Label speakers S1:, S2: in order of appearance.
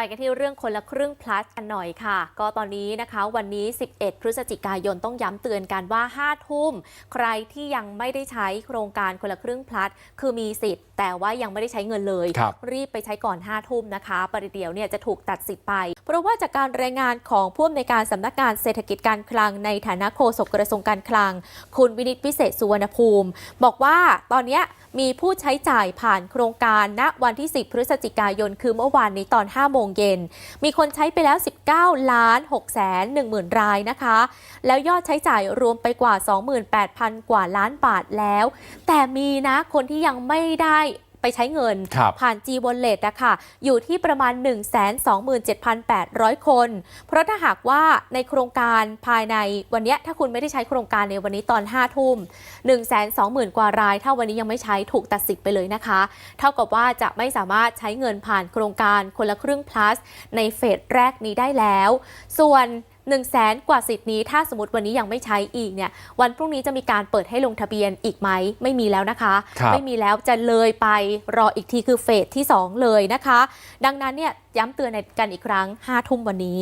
S1: ไปกันที่เรื่องคนละครึ่ง plus กันหน่อยค่ะ ก็ตอนนี้นะคะวันนี้ 11 พฤศจิกายนต้องย้ำเตือนกันว่า 5 ทุ่ม ใครที่ยังไม่ได้ใช้โครงการคนละครึ่ง plus คือมีสิทธิ์ แต่ว่ายังไม่ได้ใช้เงินเลย
S2: ครับ
S1: รีบไปใช้ก่อน 5 ทุ่มนะคะประเดี๋ยวเนี่ยจะถูกตัดสิทธิ์ไป เพราะว่าจากการรายงานของผู้อำนวยการสำนักงานเศรษฐกิจการคลัง ในฐานะโฆษกกระทรวงการคลัง คุณวินิตวิเศษสุวรรณภูมิ บอกว่าตอนเนี้ยมีผู้ใช้จ่ายผ่านโครงการณวันที่ 10 พฤศจิกายน คือเมื่อวานนี้ตอน5โมงเย็น มีคนใช้ไปแล้ว 19 ล้าน6แสน1หมื่นรายนะคะ แล้วยอดใช้จ่ายรวมไปกว่า 28,000 กว่าล้านบาทแล้ว แต่มีนะคนที่ยังไม่ได้ ไปใช้เงิน
S2: ครับ
S1: ผ่าน G Wallet อะค่ะอยู่ที่ประมาณ 127,800 คน เพราะถ้าหากว่าในโครงการภายในวันเนี้ยถ้าคุณไม่ได้ใช้โครงการในวันนี้ตอน 5 ทุ่ม 120,000 กว่าราย ถ้าวันนี้ยังไม่ใช้ถูกตัดสิทธิ์ไปเลยนะคะ เท่ากับว่าจะไม่สามารถใช้เงินผ่านโครงการคนละครึ่ง plus ในเฟสแรกนี้ได้แล้ว ส่วน 1 0 0 0 0แสนกว่าสิทธิ์นี้ถ้าสมมติวันนี้ยังไม่ใช้อีกเนี่ยวันพรุ่งนี้จะมีการเปิดให้ลงทะเบียนอีกไหมไม่มีแล้วนะคะ
S2: ครับ
S1: ไม่มีแล้วจะเลยไปรออีกทีคือเฟสที่ 2 เลยนะคะ ดังนั้นเนี่ยย้ำเตือนกันอีกครั้ง5ทุ่มวันนี้